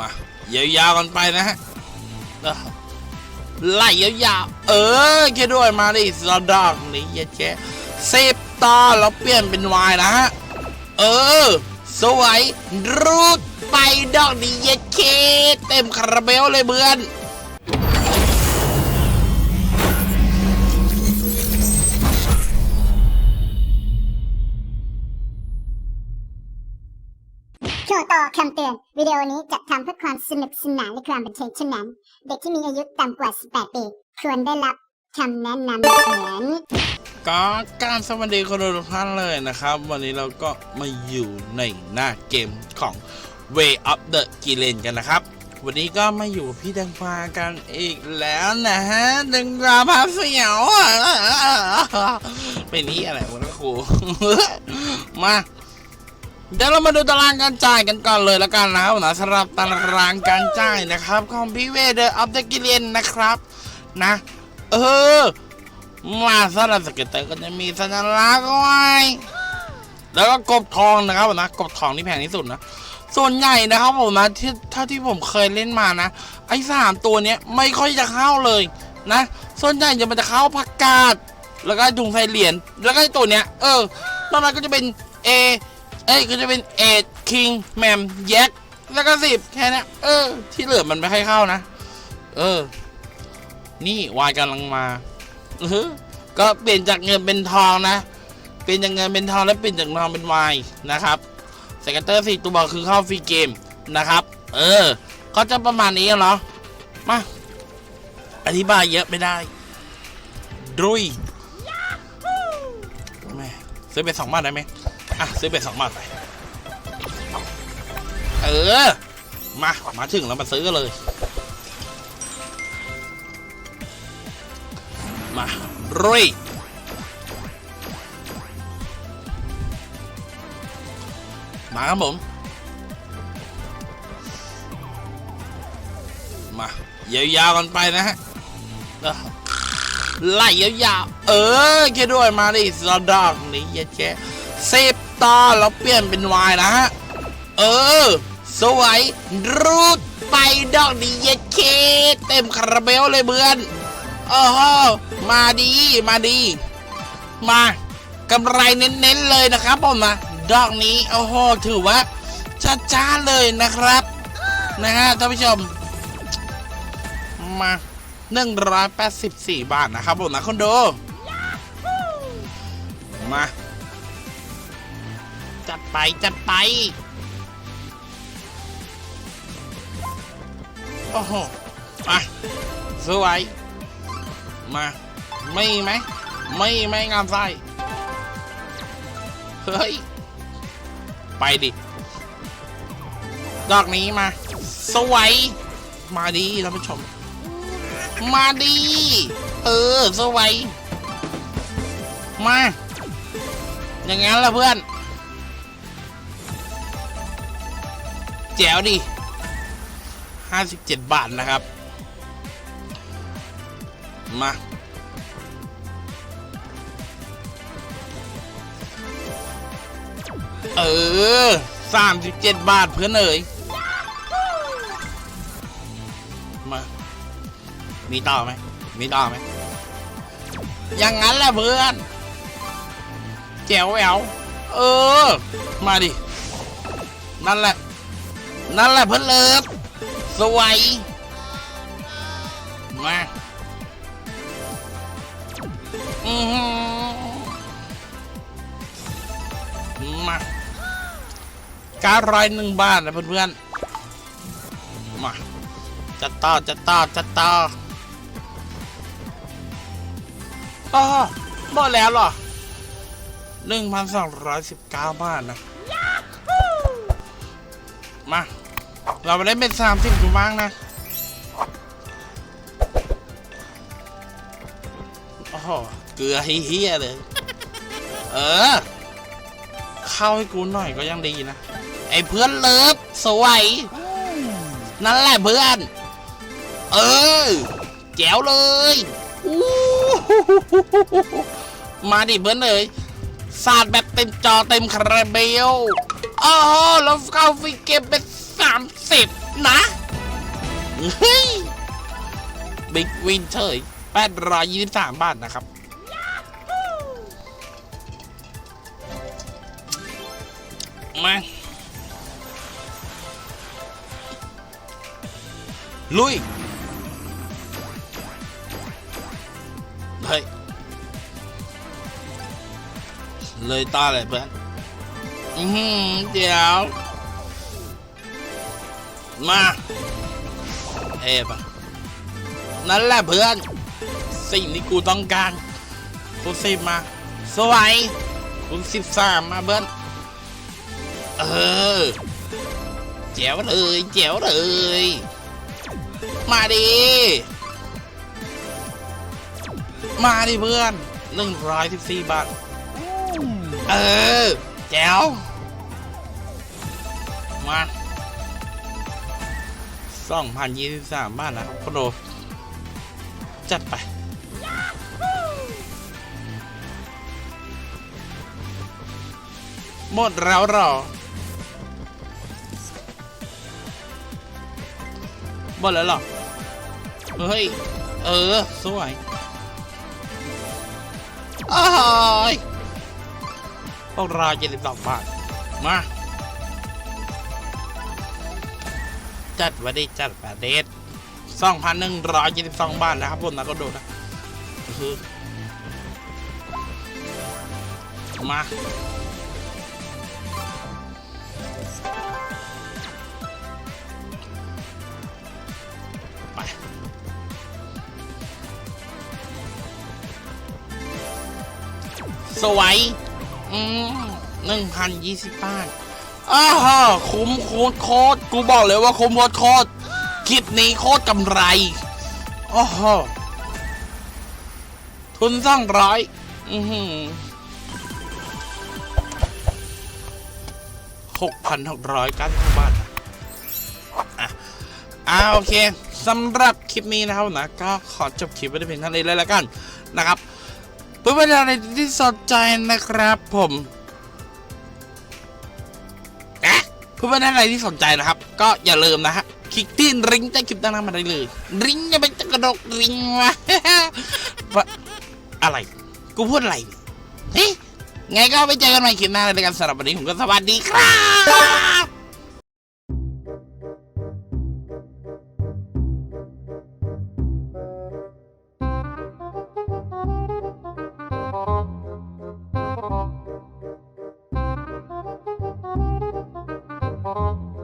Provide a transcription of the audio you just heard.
มา ยาวๆกันไปนะฮะไล่ยาวๆเออแค่ด้วยมาดิสดอกนี่เย็ดแค่สิบต่อแล้วเปลี่ยนเป็นวายนะฮะ เออ สวยรูดไปดอกนี้เย็ดเคเต็มคาราเบลเลยเบื่อน คำเตือน วิดีโอนี้จัดทำเพื่อความสนุกสนานและความบันเทิงเท่านั้น เด็กที่มีอายุต่ำกว่า 18 ปีควรได้รับคำแนะนำเหมือนก็การสวัสดีคนทุกท่านเลยนะครับ วันนี้เราก็มาอยู่ในหน้าเกมของ Way of the g i l e n กันนะครับ วันนี้ก็มาอยู่พี่ดังฟ้ากันอีกแล้วนะฮะดังฟ้าพาเสียวเป็นนี่อะไรวะนะครูมา เดี๋ยวเรามาดูตารางการจ่ายกันก่อนเลยแล้วกันนะครับนะสำหรับตารางการจ่ายนะครับของพี่เวเดอร์ออฟเดอะกิเลนนะครับนะ เออ มาสำหรับสเก็ตเตอร์ก็จะมีสัญลักษณ์ไว้แล้วก็กบทองนะครับผมนะกบทองที่แพงที่สุดนะส่วนใหญ่นะครับผมนะที่เท่าที่ผมเคยเล่นมานะ ไอ้สามตัวเนี้ยไม่ค่อยจะเข้าเลยนะ ส่วนใหญ่จะมันจะเข้าผักกาดแล้วก็ถุงใส่เหรียญแล้วก็ตัวเนี้ย เออนอกนั้นก็จะเป็นเอ เอ้ยก็จะเป็นเอ็ดคิงแมมแย็กแล้วก็สิบแค่นี้เออ ที่เหลือมันไม่ค่อยเข้านะ เออ นี่วายกำลังมาเออก็เปลี่ยนจากเงินเป็นทองนะ เปลี่ยนจากเงินเป็นทองแล้วเปลี่ยนจากทองเป็นวายนะครับสเกตเตอร์สี่ตัวคือเข้าฟรีเกมนะครับ เออ ก็จะประมาณนี้เหรอ มา อธิบายเยอะไม่ได้ดุยแม่ซื้อไปสองบาทได้ไหม อะซื้อไปสองบาทไป เออ มา มาถึงแล้วมาซื้อกันเลย มารุยมาครับผม มายาวๆกันไปนะฮะเออไล่ยาวๆเออแค่ด้วยมาดิสดอกนี่เย็ดแค่สิบ ต่อแล้วเปลี่ยนเป็นวายนะฮะ เออ สวยรูดไปดอกนี้เย็ดเคเต็มคาราเบลเลยเพื่อนโอ้โหมาดีมาดี มากำไรเน้นๆเลยนะครับผมนะดอกนี้โอ้โหถือว่าจ้าๆเลยนะครับ นะฮะท่านผู้ชม มา184บาทนะครับผมนะคนดูมา จัดไปจัดไป โอ้โหมาสวยมาไม่ไหมไม่ไม่งามไส้เฮ้ย ไปดิ ดอกนี้มา สวย มาดีท่านผู้ชม มาดี เออ สวย มา อย่างงั้นละเพื่อน แจ๋วดิ57บาทนะครับ มาเออ37บาทเพื่อนเอ๋ยมา มีต่อไหม มีต่อไหม อย่างนั้นแหละเพื่อน แจ๋วแหววเออ มาดิ นั่นแหละ นั่นแหละเพื่อนเลิฟสวยมาอือหือมาการร้อยหนึ่งบาทนะเพื่อนๆมาจัดต่อจัดต่อจัดต่ออ๋อหมดแล้วเหรอหนึ่งพันสองร้อยสิบเก้าบาทนะ มา เราไปเล่นเป็นสามสิบกูบ้างนะโอ้โหเกลือเฮี้ยเลย เออ เข้าให้กูหน่อยก็ยังดีนะ ไอ้เพื่อนเลิฟสวย นั่นแหละเพื่อน เออ แจ๋วเลยมาดิเพื่อนเลยสาดแบบเต็มจอเต็มคาราเบลโอ้โหแล้วเข้าฟีเกมเป็น เฮ้ยบิ๊กวินเฉยแปดร้อยยี่สิบสามบาทนะครับ มาลุย เฮ้ย เลยตาเลยเพื่อน อือหือเดี๋ยว มา เอฟอะนั่นแหละเพื่อน สิ่งที่กูต้องการคุณสิบมา สวยคุณสิบสามมาเพื่อน เออแจ๋วเลยแจ๋วเลย มาดิ มาดิเพื่อนหนึ่งร้อยสิบสี่บาท เออ แจ๋วมา สองพันยี่สิบสามบาทนะครับโคโดจัดไป หมดแล้วหรอ หมดแล้วเหรอ เฮ้ย เออ สวยอ้ายพวกเราเจ็ดสิบสองบาท มา จัดวันนี้จัดประเดทสองพันหนึ่งร้อยเจ็ดสิบสองบาทนะครับผมนะก็โดดนะคือมาไปสวยอืมหนึ่งพันยี่สิบบาท อ้าวคุ้มโคตรโคตรกูบอกเลยว่าคุ้มโคตรโคตรคลิปนี้โคตรกำไรอ้โหทุนสร้างร้อยอือหือหกพันหกร้อยเก้าสิบบานอะอ่าโอเคสำหรับคลิปนี้นะครับนะก็ขอจบคลิปไว้แต่เพียงเท่านี้เลยแล้วกันนะครับเพื่อนๆอะไรที่สนใจนะครับผม เพื่อนๆอะไรที่สนใจนะครับ ก็อย่าลืมนะฮะคลิกที่ริงใต้คลิปด้านล่างมาได้เลย ริงจะเป็นจะกระดกริงวะอะไร กูพูดอะไรเนี่ยเฮ้ยไงก็ไปเจอกันใหม่คลิปหน้าเลยกันสำหรับวันนี้ผมก็สวัสดีครับ